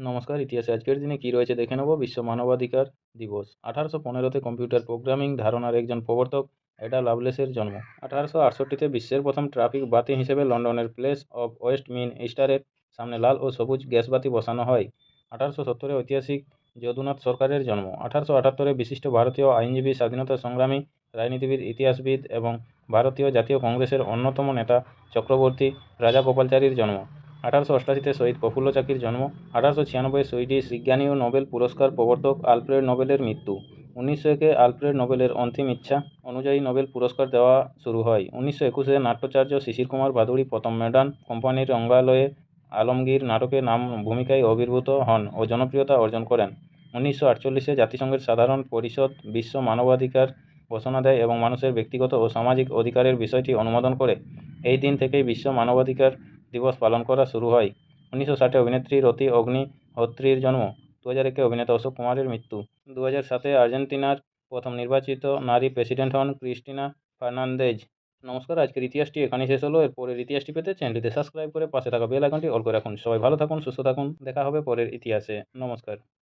নমস্কার, ইতিহাসে আজকের দিনে কী রয়েছে দেখে নেব। বিশ্ব মানবাধিকার দিবস। আঠারোশো পনেরোতে কম্পিউটার প্রোগ্রামিং ধারণার একজন প্রবর্তক অ্যাডা লাভলেসের জন্ম। আঠারোশো আটষট্টিতে বিশ্বের প্রথম ট্রাফিক বাতি হিসেবে লন্ডনের প্লেস অফ ওয়েস্ট মিন ইস্টারের সামনে লাল ও সবুজ গ্যাস বাতি বসানো হয়। আঠারোশো সত্তরে ঐতিহাসিক যদুনাথ সরকারের জন্ম। আঠারোশো আটাত্তরে বিশিষ্ট ভারতীয় আইনজীবী স্বাধীনতা সংগ্রামী, রাজনীতিবিদ, ইতিহাসবিদ এবং ভারতীয় জাতীয় কংগ্রেসের অন্যতম নেতা চক্রবর্তী রাজাগোপালচারীর জন্ম। আঠারোশো অষ্টাশিতে শহীদ প্রফুল্ল চাকির জন্ম, আঠারোশো ছিয়ানব্বই সুইডিশ বিজ্ঞানী ও নোবেল পুরস্কার প্রবর্তক আলফ্রেড নোবেলের মৃত্যু, উনিশশো একে আলফ্রেড নোবেলের অন্তিম ইচ্ছা অনুযায়ী নোবেল পুরস্কার দেওয়া শুরু হয়, উনিশশো একুশে নাট্যচার্য শিশির কুমার ভাদুড়ি প্রথম মডার্ন কোম্পানির রঙ্গালয়ে আলমগীর নাটকে নাম ভূমিকায় আবির্ভূত হন ও জনপ্রিয়তা অর্জন করেন, উনিশশো আটচল্লিশে জাতিসংঘের সাধারণ পরিষদ বিশ্ব মানবাধিকার ঘোষণা দেয় এবং মানুষের ব্যক্তিগত ও সামাজিক অধিকারের বিষয়টি অনুমোদন করে, এই দিন থেকেই বিশ্ব মানবাধিকার দিবস পালন করা শুরু হয়। উনিশশো ষাটে অভিনেত্রী রতি অগ্নিহোত্রীর জন্ম। দু হাজার একে অভিনেতা অশোক কুমারের মৃত্যু। দু হাজার সাতে আর্জেন্টিনার প্রথম নির্বাচিত নারী প্রেসিডেন্ট হন ক্রিস্টিনা ফার্নান্দেজ। নমস্কার, আজকের ইতিহাসটি এখানেই শেষ হলো। এর পরের ইতিহাসটি পেতে চ্যানেলটিতে সাবস্ক্রাইব করে পাশে থাকা বেল আইকনটি অল করে রাখুন। সবাই ভালো থাকুন, সুস্থ থাকুন। দেখা হবে পরের ইতিহাসে। নমস্কার।